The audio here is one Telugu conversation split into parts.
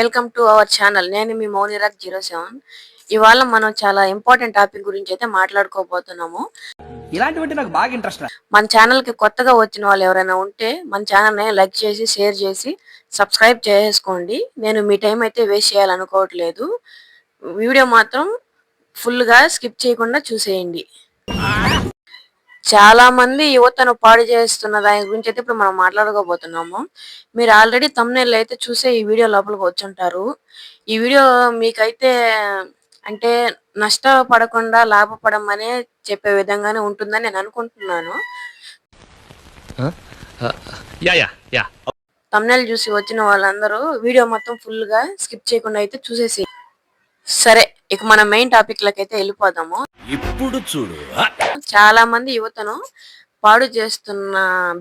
Welcome to our channel. నేను మీ మౌనిరాజ్ జీరో సెవెన్. ఇవాళ మనం చాలా ఇంపార్టెంట్ టాపిక్ గురించి అయితే మాట్లాడుకోబోతున్నాము. ఇలాంటివంటే నాకు బాగా ఇంట్రెస్ట్ మన ఛానల్కి కొత్తగా వచ్చిన వాళ్ళు ఎవరైనా ఉంటే మన ఛానల్ని లైక్ చేసి షేర్ చేసి సబ్స్క్రైబ్ చేసుకోండి. నేను మీ టైం అయితే వేస్ట్ చేయాలనుకోవట్లేదు. వీడియో మాత్రం ఫుల్గా స్కిప్ చేయకుండా చూసేయండి. చాలా మంది యువతను పాడు చేస్తున్న దాని గురించి అయితే ఇప్పుడు మనం మాట్లాడుకోబోతున్నాము మీరు ఆల్రెడీ తమ్నేల్ అయితే చూసే ఈ వీడియో లోపలికి వచ్చుంటారు. ఈ వీడియో మీకైతే అంటే నష్టపడకుండా లాభపడమనే చెప్పే విధంగానే ఉంటుందని నేను అనుకుంటున్నాను. తమ్నేల్ చూసి వచ్చిన వాళ్ళందరూ వీడియో మొత్తం ఫుల్గా స్కిప్ చేయకుండా అయితే చూసేసి సరే ఇక మన మెయిన్ టాపిక్ లకి అయితే వెళ్ళిపోదాము. ఇప్పుడు చూడు. చాలా మంది యువతను పాడు చేస్తున్న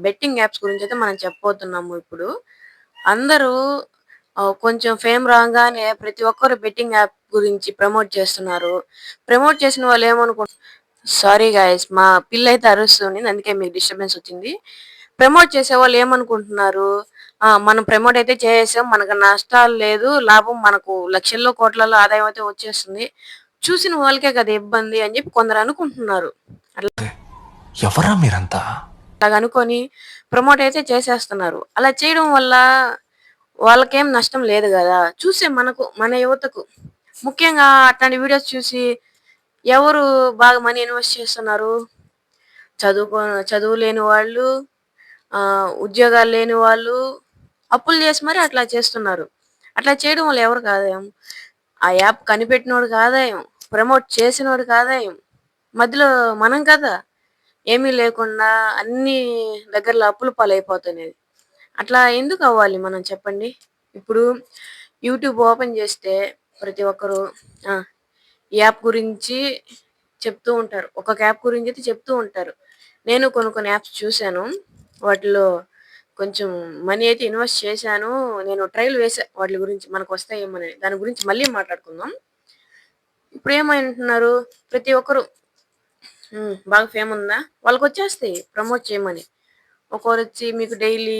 బెట్టింగ్ యాప్స్ గురించి అయితే మనం చెప్పబోతున్నాము ఇప్పుడు. అందరూ కొంచెం ఫేమ్ రాగానే ప్రతి ఒక్కరు బెట్టింగ్ యాప్ గురించి ప్రమోట్ చేస్తున్నారు. ప్రమోట్ చేసిన వాళ్ళు ఏమనుకో సారీ గాయస్ మా పిల్ల అయితే అరుస్తుంది అందుకే మీకు డిస్టర్బెన్స్ వచ్చింది. ప్రమోట్ చేసే వాళ్ళు ఏమనుకుంటున్నారు? మనం ప్రమోట్ అయితే చేసాం మనకు నష్టాలు లేదు. లాభం మనకు లక్షల్లో కోట్లలో ఆదాయం అయితే వచ్చేస్తుంది. చూసిన వాళ్ళకే కదా ఇబ్బంది అని చెప్పి కొందరు అనుకుంటున్నారు. ఎవరా మీరంతా? అలాగ అనుకొని ప్రమోట్ అయితే చేసేస్తున్నారు. అలా చేయడం వల్ల వాళ్ళకేం నష్టం లేదు కదా. చూసే మనకు మన యువతకు. ముఖ్యంగా అట్లాంటి వీడియోస్ చూసి ఎవరు బాగా మనీ ఇన్వెస్ట్ చేస్తున్నారు? చదువుకో చదువు లేని వాళ్ళు ఉద్యోగాలు లేని వాళ్ళు అప్పులు చేసి మరి అట్లా చేస్తున్నారు. అట్లా చేయడం వల్ల ఎవరు ఆదాయం ఆ యాప్ కనిపెట్టినోడు ఆదాయం ప్రమోట్ చేసినోడు ఆదాయం మధ్యలో మనం కదా? ఏమీ లేకుండా అన్ని దగ్గరలో అప్పులు పాలైపోతున్నాయి. అట్లా ఎందుకు అవ్వాలి మనం చెప్పండి? ఇప్పుడు యూట్యూబ్ ఓపెన్ చేస్తే ప్రతి ఒక్కరు యాప్ గురించి చెప్తూ ఉంటారు. ఒక్కొక్క యాప్ గురించి అయితే చెప్తూ ఉంటారు. నేను కొన్ని కొన్ని యాప్స్ చూశాను. వాటిలో కొంచెం మనీ అయితే ఇన్వెస్ట్ చేశాను. నేను ట్రైల్ వేసా వాటి గురించి మనకు వస్తాయేమని దాని గురించి మళ్ళీ మాట్లాడుకుందాం. ఇప్పుడు ఏమంటున్నారు? ప్రతి ఒక్కరు బాగా ఫేమ్ ఉందా? వాళ్ళకి వచ్చేస్తాయి ప్రమోట్ చేయమని. ఒకరు వచ్చి మీకు డైలీ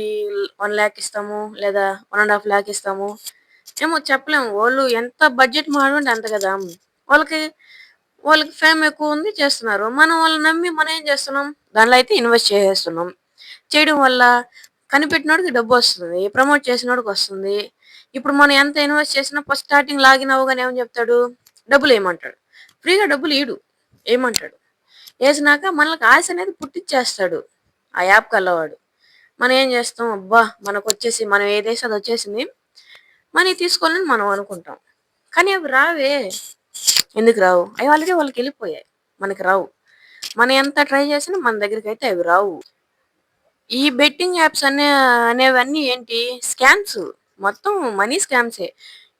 వన్ ల్యాక్ ఇస్తాము లేదా వన్ అండ్ హాఫ్ ల్యాక్ ఇస్తాము. ఏమో చెప్పలేము వాళ్ళు ఎంత బడ్జెట్ మాడుంటే అంత కదా. వాళ్ళకి వాళ్ళకి ఫేమ్ ఎక్కువ ఉంది చేస్తున్నారు. మనం వాళ్ళని నమ్మి మనం ఏం చేస్తున్నాం? దానిలో అయితే ఇన్వెస్ట్ చేసేస్తున్నాం చేయడం వల్ల కనిపెట్టినోడికి డబ్బు వస్తుంది ప్రమోట్ చేసినోడికి వస్తుంది. ఇప్పుడు మనం ఎంత ఇన్వెస్ట్ చేసినా ఫస్ట్ స్టార్టింగ్ లాగిన్ అవ్వగానే ఏమని చెప్తాడు? డబ్బులు ఏమంటాడు? ఫ్రీగా డబ్బులు ఇడు ఏమంటాడు? వేసినాక మనకు ఆశ అనేది పుట్టించేస్తాడు ఆ యాప్ కలవాడు మనం ఏం చేస్తాం? అబ్బా మనకు వచ్చేసి మనం ఏదైతే అది వచ్చేసింది? మనీ తీసుకోవాలని మనం అనుకుంటాం. కానీ అవి రావే. ఎందుకు రావు? అవి ఆల్రెడీ వాళ్ళకి వెళ్ళిపోయాయి. మనకి రావు. మనం ఎంత ట్రై చేసినా మన దగ్గరికి అయితే అవి రావు. ఈ బెట్టింగ్ యాప్స్ అనే అనేవన్నీ ఏంటి? స్కామ్స్ మొత్తం మనీ స్కామ్సే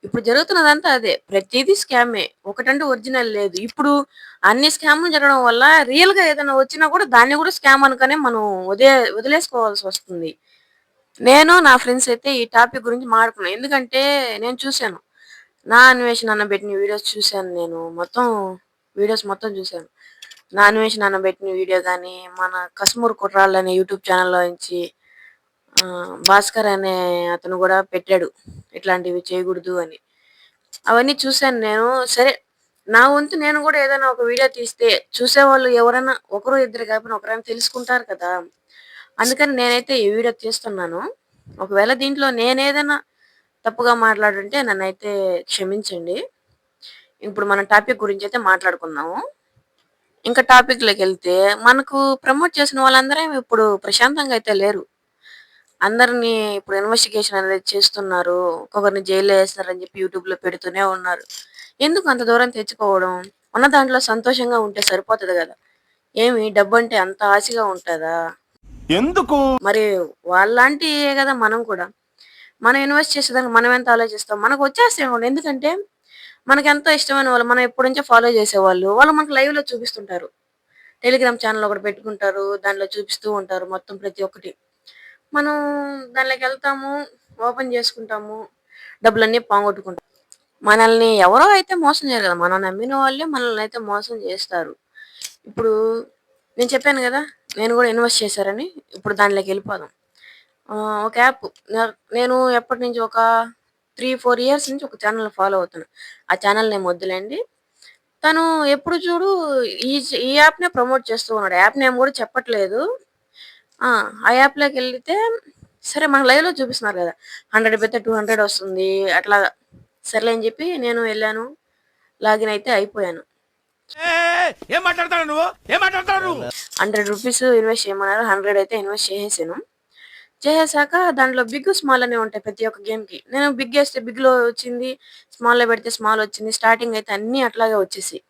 ఇప్పుడు జరుగుతున్నదంతా అదే. ప్రతిదీ స్కామే ఒకటంటే ఒరిజినల్ లేదు. ఇప్పుడు అన్ని స్కామ్లు జరగడం వల్ల రియల్గా ఏదైనా వచ్చినా కూడా దాన్ని కూడా స్కామ్ అనుకనే మనం వదిలే వదిలేసుకోవాల్సి వస్తుంది. నేను నా ఫ్రెండ్స్ అయితే ఈ టాపిక్ గురించి మాట్లాడుకున్నాను. ఎందుకంటే నేను చూశాను. నా అన్వేషణ అన్న పెట్టిన వీడియోస్ చూశాను నేను. మొత్తం వీడియోస్ మొత్తం చూశాను. నాన్ వెజ్ అన్న పెట్టిన వీడియో కానీ మన కస్మూర్ కుట్రాళ్ళు అనే యూట్యూబ్ ఛానల్లో నుంచి భాస్కర్ అనే అతను కూడా పెట్టాడు. ఇట్లాంటివి చేయకూడదు అని. అవన్నీ చూశాను నేను. సరే నా వంతు నేను కూడా ఏదైనా ఒక వీడియో తీస్తే చూసేవాళ్ళు ఎవరైనా ఒకరు ఇద్దరు కాకపోయినా ఒకరైనా తెలుసుకుంటారు కదా. అందుకని నేనైతే ఈ వీడియో తీస్తున్నాను. ఒకవేళ దీంట్లో నేనేదైనా తప్పుగా మాట్లాడుంటే నన్నైతే క్షమించండి. ఇప్పుడు మన టాపిక్ గురించి అయితే మాట్లాడుకుందాము. ఇంకా టాపిక్లోకి వెళ్తే మనకు ప్రమోట్ చేసిన వాళ్ళందరూ ఏమి ఇప్పుడు ప్రశాంతంగా అయితే లేరు. అందరినీ ఇప్పుడు ఇన్వెస్టిగేషన్ అనేది చేస్తున్నారు. ఒక్కొక్కరిని జైల్లో వేస్తారని చెప్పి యూట్యూబ్లో పెడుతూనే ఉన్నారు. ఎందుకు అంత దూరం తెచ్చుకోవడం? ఉన్న దాంట్లో సంతోషంగా ఉంటే సరిపోతుంది కదా. ఏమి? డబ్బు అంటే అంత ఆశగా ఉంటుందా? ఎందుకు? మరి వాళ్ళలాంటి కదా మనం కూడా. మనం ఇన్వెస్ట్ చేసేదానికి మనం ఎంత ఆలోచిస్తాం? మనకు వచ్చేస్తాయి కూడా ఎందుకంటే మనకి ఎంతో ఇష్టమైన వాళ్ళు మనం ఎప్పటి నుంచో ఫాలో చేసేవాళ్ళు వాళ్ళు మనకు లైవ్లో చూపిస్తుంటారు. టెలిగ్రామ్ ఛానల్ ఒకటి పెట్టుకుంటారు దానిలో చూపిస్తూ ఉంటారు మొత్తం ప్రతి ఒక్కటి. మనం దానిలోకి వెళ్తాము ఓపెన్ చేసుకుంటాము డబ్బులన్నీ పాంగొట్టుకుంటాం. మనల్ని ఎవరో అయితే మోసం చేయరు కదా మనం నమ్మిన వాళ్ళే మనల్ని అయితే మోసం చేస్తారు. ఇప్పుడు నేను చెప్పాను కదా నేను కూడా ఇన్వెస్ట్ చేశారని ఇప్పుడు దానిలోకి వెళ్ళిపోదాం. ఒక యాప్ నేను ఎప్పటి నుంచి ఒక త్రీ ఫోర్ ఇయర్స్ నుంచి ఒక ఛానల్ ఫాలో అవుతాను ఆ ఛానల్ నేమ్ వద్దులేండి. తను ఎప్పుడు చూడు ఈ ఈ యాప్నే ప్రమోట్ చేస్తూ ఉన్నాడు. యాప్ నేమ్ కూడా చెప్పట్లేదు. ఆ యాప్లోకి వెళ్తే సరే మనకు లైవ్లో చూపిస్తున్నారు కదా. హండ్రెడ్ పెడితే టూ హండ్రెడ్ వస్తుంది. అట్లా సర్లే అని చెప్పి నేను వెళ్ళాను. లాగిన్ అయితే అయిపోయాను. హండ్రెడ్ రూపీస్ ఇన్వెస్ట్ చేయమన్నారు. హండ్రెడ్ అయితే ఇన్వెస్ట్ చేసేసాను. చేసేసాక దాంట్లో బిగ్ స్మాల్ అనే ఉంటాయి ప్రతి ఒక్క గేమ్కి నేను బిగ్ వేస్తే బిగ్లో వచ్చింది స్మాల్లో పెడితే స్మాల్ వచ్చింది స్టార్టింగ్ అయితే అన్ని అట్లాగే వచ్చేసి.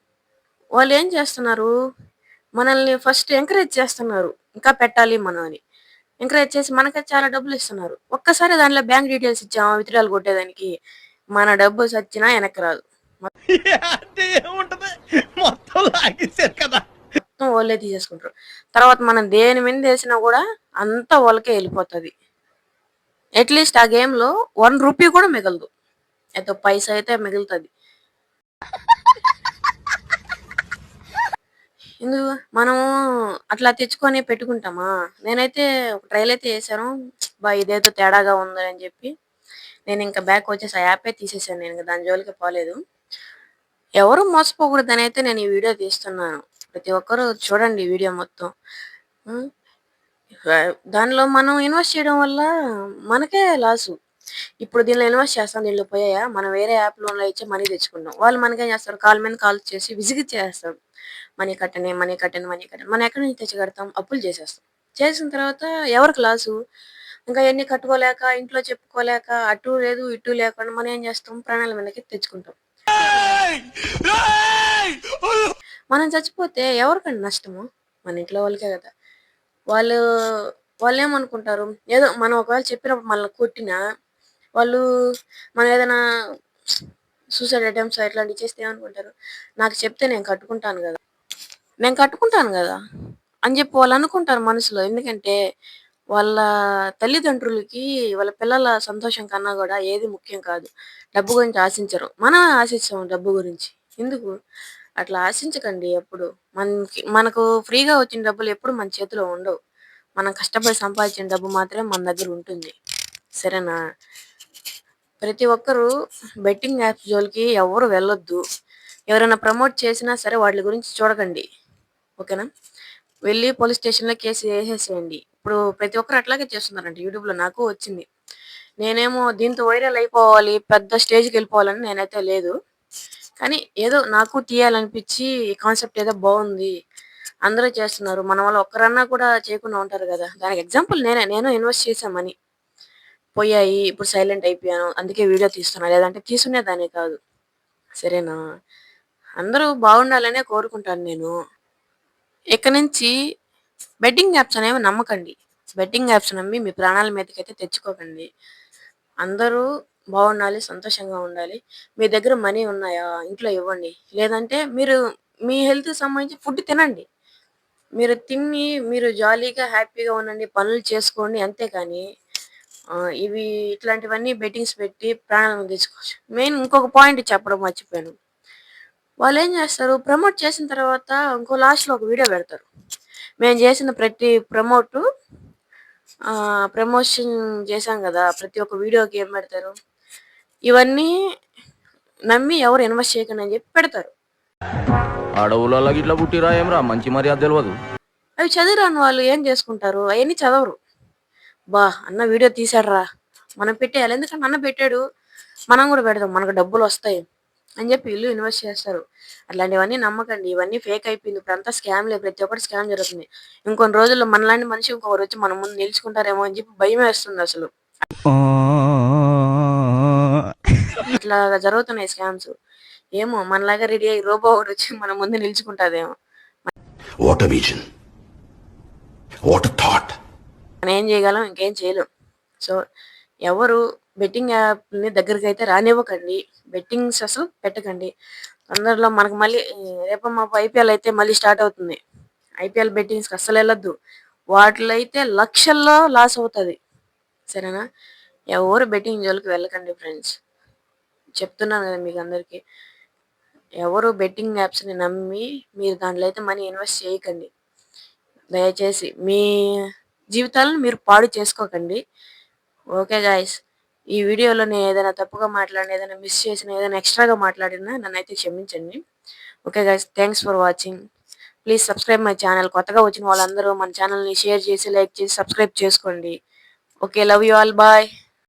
వాళ్ళు ఏం చేస్తున్నారు? మనల్ని ఫస్ట్ ఎంకరేజ్ చేస్తున్నారు. ఇంకా పెట్టాలి మనం అని. ఎంకరేజ్ చేసి మనకే చాలా డబ్బులు ఇస్తున్నారు. ఒక్కసారి దాంట్లో బ్యాంక్ డీటెయిల్స్ ఇచ్చాము? విత్డ్రాల్ కొట్టేదానికి మన డబ్బు సచ్చినా వెనక్కి రాదు. మొత్తం లాగేశారు కదా. మొత్తం వాళ్ళే తీసేసుకుంటారు. తర్వాత మనం దేని మీద వేసినా కూడా అంతా వాళ్ళకే వెళ్ళిపోతుంది. అట్లీస్ట్ ఆ గేమ్లో వన్ రూపీ కూడా మిగలదు. అయితే పైసా అయితే మిగులుతుంది. ఎందుకు? మనము అట్లా తెచ్చుకొని పెట్టుకుంటామా? నేనైతే ఒక ట్రైల్ అయితే వేసాను బా ఇదేదో తేడాగా ఉంది అని చెప్పి. నేను ఇంకా బ్యాక్ వచ్చేసి ఆ యాపే తీసేసాను నేను ఇంకా దాని జోలికి పోలేదు. ఎవరు మోసపోకూడదని అయితే నేను ఈ వీడియో తీస్తున్నాను. ప్రతి ఒక్కరు చూడండి వీడియో మొత్తం. దానిలో మనం ఇన్వెస్ట్ చేయడం వల్ల మనకే లాసు ఇప్పుడు దీనిలో ఇన్వెస్ట్ చేస్తాం దీనిలో పోయాయా? మనం వేరే యాప్ లోన్లో ఇచ్చి మనీ తెచ్చుకుంటాం వాళ్ళు మనకేం చేస్తారు? కాల్ మీద కాల్ చేసి విజిగి చేస్తారు. మనీ కట్టని మనీ కట్టని మనీ కట్టని. మనం ఎక్కడి నుంచి తెచ్చి కడతాం అప్పులు చేసేస్తాం. చేసిన తర్వాత ఎవరికి లాసు ఇంకా ఎన్ని కట్టుకోలేక ఇంట్లో చెప్పుకోలేక అటు లేదు ఇటు లేకుండా మనం ఏం చేస్తాం? ప్రాణాల మీదకి తెచ్చుకుంటాం. మనం చచ్చిపోతే ఎవరికండి నష్టము? మన ఇంట్లో వాళ్ళకే కదా. వాళ్ళు వాళ్ళు ఏమనుకుంటారు ఏదో మనం ఒకవేళ చెప్పినప్పుడు మనల్ని కొట్టినా వాళ్ళు మనం ఏదైనా సూసైడ్ అటెంప్ట్స్ ఇట్లాంటివి చేస్తే ఏమనుకుంటారు? నాకు చెప్తే నేను కట్టుకుంటాను కదా. నేను కట్టుకుంటాను కదా. అని చెప్పి వాళ్ళు అనుకుంటారు మనసులో. ఎందుకంటే వాళ్ళ తల్లిదండ్రులకి వాళ్ళ పిల్లల సంతోషం కన్నా కూడా ఏది ముఖ్యం కాదు. డబ్బు గురించి ఆశించరు. మనం ఆశిస్తాం డబ్బు గురించి. ఎందుకు? అట్లా ఆశించకండి ఎప్పుడు. మనకి మనకు ఫ్రీగా వచ్చిన డబ్బులు ఎప్పుడు మన చేతిలో ఉండవు. మనం కష్టపడి సంపాదించిన డబ్బు మాత్రమే మన దగ్గర ఉంటుంది. సరేనా? ప్రతి ఒక్కరు బెట్టింగ్ యాప్స్ జోలికి ఎవరు వెళ్ళొద్దు. ఎవరైనా ప్రమోట్ చేసినా సరే వాటి గురించి చూడకండి. ఓకేనా? వెళ్ళి పోలీస్ స్టేషన్లో కేసు వేసేసేయండి. ఇప్పుడు ప్రతి ఒక్కరు అట్లాగే చేస్తున్నారంట. యూట్యూబ్లో నాకు వచ్చింది. నేనేమో దీంతో వైరల్ అయిపోవాలి పెద్ద స్టేజ్కి వెళ్ళిపోవాలని నేనైతే లేదు. కానీ ఏదో నాకు తీయాలనిపించి ఈ కాన్సెప్ట్ ఏదో బాగుంది. అందరూ చేస్తున్నారు. మన వల్ల ఒక్కరన్నా కూడా చేయకుండా ఉంటారు కదా. దానికి ఎగ్జాంపుల్ నేనే. నేను ఇన్వెస్ట్ చేశామని. పోయాయి. ఇప్పుడు సైలెంట్ అయిపోయాను. అందుకే వీడియో తీస్తున్నా. లేదంటే తీసుకునేదాన్ని కాదు. సరేనా? అందరూ బాగుండాలనే కోరుకుంటాను నేను. ఇక్కడ నుంచి బెట్టింగ్ యాప్స్ అనేవి నమ్మకండి. బెట్టింగ్ యాప్స్ నమ్మి మీ ప్రాణాల మీదకైతే తెచ్చుకోకండి. అందరూ బాగుండాలి సంతోషంగా ఉండాలి. మీ దగ్గర మనీ ఉన్నాయా? ఇంట్లో ఇవ్వండి. లేదంటే మీరు మీ హెల్త్ సంబంధించి ఫుడ్ తినండి. మీరు తిని మీరు జాలీగా హ్యాపీగా ఉండండి పనులు చేసుకోండి అంతేకాని ఇవి ఇట్లాంటివన్నీ బెట్టింగ్స్ పెట్టి ప్రాణాలను తీసుకోవచ్చు. మెయిన్ ఇంకొక పాయింట్ చెప్పడం మర్చిపోయాను. వాళ్ళు ఏం చేస్తారు? ప్రమోట్ చేసిన తర్వాత ఇంకో లాస్ట్లో ఒక వీడియో పెడతారు. మేము చేసిన ప్రతి ప్రమోట్ ప్రమోషన్ చేశాం కదా ప్రతి ఒక్క వీడియోకి ఏం పెడతారు? ఇవన్నీ నమ్మి ఎవరు ఇన్వెస్ట్ చేయకండి అని చెప్పి పెడతారు. అడవులలో గిట్ల పుట్టిరా ఏమ్రా మంచి మర్యాద తెలియదు అవి చదివిరాని వాళ్ళు ఏం చేసుకుంటారు? అవన్నీ చదవరు. బా అన్న వీడియో తీసాడురా మనం పెట్టేయాలి. ఎందుకంటే అన్న పెట్టాడు. మనం కూడా పెడదాం. మనకు డబ్బులు వస్తాయి అని చెప్పి ఇల్లు ఇన్వెస్ట్ చేస్తారు. అట్లాంటివన్నీ నమ్మకండి. ఇవన్నీ ఫేక్ అయిపోయింది. ఇప్పుడు అంతా స్కామ్లే ప్రతి ఒక్కటి స్కామ్ జరుగుతుంది. ఇంకొన్ని రోజుల్లో మనలాంటి మనిషి ఇంకొకరు వచ్చి మన ముందు నిలుచుకుంటారేమో అని చెప్పి భయం వేస్తుంది అసలు. ఇట్లా జరుగుతున్నాయి స్కామ్స్. ఏమో మనలాగా రెడీ అయ్యి రోబో ఒకటి వచ్చి మన ముందు నిలుచుకుంటాదేమో. మనం ఏం చేయగలం ఇంకేం చేయలేం. సో ఎవరు బెట్టింగ్ యాప్ని దగ్గరికి అయితే రానివ్వకండి. బెట్టింగ్స్ అసలు పెట్టకండి. తొందరలో మనకు మళ్ళీ రేపు మా ఐపీఎల్ అయితే మళ్ళీ స్టార్ట్ అవుతుంది. ఐపీఎల్ బెట్టింగ్స్కి అస్సలు వెళ్ళొద్దు. వాటిలో అయితే లక్షల్లో లాస్ అవుతుంది. సరేనా? ఎవరు బెట్టింగ్ జోలికి వెళ్ళకండి ఫ్రెండ్స్. చెప్తున్నాను కదా మీకు అందరికీ ఎవరు బెట్టింగ్ యాప్స్ని నమ్మి మీరు దాంట్లో అయితే మనీ ఇన్వెస్ట్ చేయకండి. దయచేసి మీ జీవితాలను మీరు పాడు చేసుకోకండి. ఓకే గాయస్ ఈ వీడియోలో నేను ఏదైనా తప్పుగా మాట్లాడిన ఏదైనా మిస్ చేసిన ఏదైనా ఎక్స్ట్రాగా మాట్లాడినా నన్నైతే క్షమించండి. Okay guys thanks for watching. Please subscribe my channel. కొత్తగా వచ్చిన వాళ్ళందరూ మన ఛానల్ని షేర్ చేసి లైక్ చేసి సబ్స్క్రైబ్ చేసుకోండి. Okay love you all. Bye.